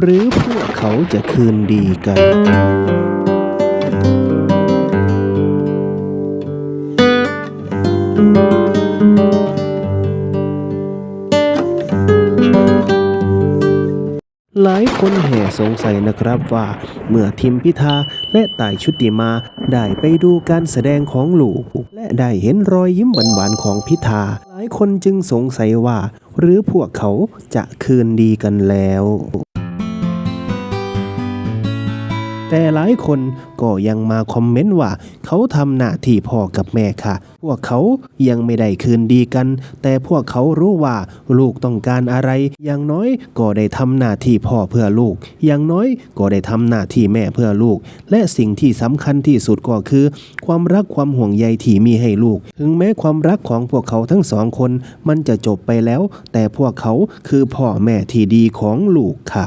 หรือพวกเขาจะคืนดีกัน หลายคนแห่สงสัยนะครับว่า เมื่อทิมพิธาและต่ายชุติมาได้ไปดูการแสดงของลูก และได้เห็นรอยยิ้มหวานๆของพิธา หลายคนจึงสงสัยว่า หรือพวกเขาจะคืนดีกันแล้ว แต่หลายคนก็ยังมาคอมเมนต์ว่า เขาทำหน้าที่พ่อกับแม่ค่ะ พวกเขายังไม่ได้คืนดีกัน แต่พวกเขารู้ว่าลูกต้องการอะไร อย่างน้อยก็ได้ทำหน้าที่พ่อเพื่อลูก อย่างน้อยก็ได้ทำหน้าที่แม่เพื่อลูก และสิ่งที่สำคัญที่สุดก็คือ ความรักความห่วงใยที่มีให้ลูก ถึงแม้ความรักของพวกเขาทั้งสองคน มันจะจบไปแล้ว แต่พวกเขาคือพ่อแม่ที่ดีของลูกค่ะ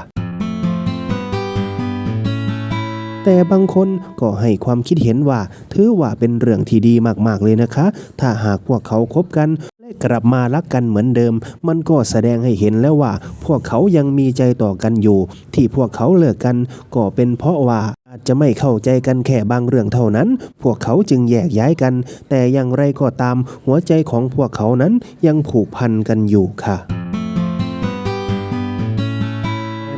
แต่บางคนก็ให้ความคิดเห็นว่า ถือว่าเป็นเรื่องที่ดีมากๆเลยนะคะ ถ้าหากพวกเขาคบกันและกลับมารักกันเหมือนเดิม มันก็แสดงให้เห็นแล้วว่า พวกเขายังมีใจต่อกันอยู่ ที่พวกเขาเลิกกัน ก็เป็นเพราะว่าอาจจะไม่เข้าใจกันแค่บางเรื่องเท่านั้น พวกเขาจึงแยกย้ายกัน แต่อย่างไรก็ตาม หัวใจของพวกเขานั้นยังผูกพันกันอยู่ค่ะ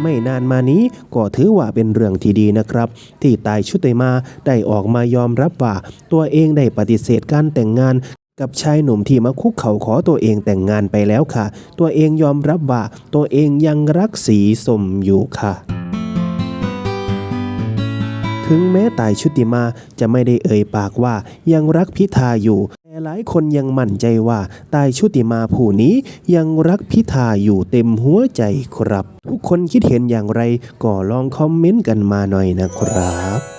ไม่นานมานี้ก็ถือว่าเป็นเรื่องที่ดีนะครับ ที่ตายชุติมาได้ออกมายอมรับว่า ตัวเองได้ปฏิเสธการแต่งงานกับชายหนุ่มที่มาคุกเข่าขอตัวเองแต่งงานไปแล้วค่ะ ตัวเองยอมรับว่าตัวเองยังรักสีสมอยู่ค่ะถึงแม้ตายชุติมาจะไม่ได้เอ่ยปากว่ายังรักพิธาอยู่ แต่หลายคนยังมั่นใจว่าตายชุติมาผู้นี้ยังรักพิธาอยู่เต็มหัวใจครับ ทุกคนคิดเห็นอย่างไรก็ลองคอมเมนต์กันมาหน่อยนะครับ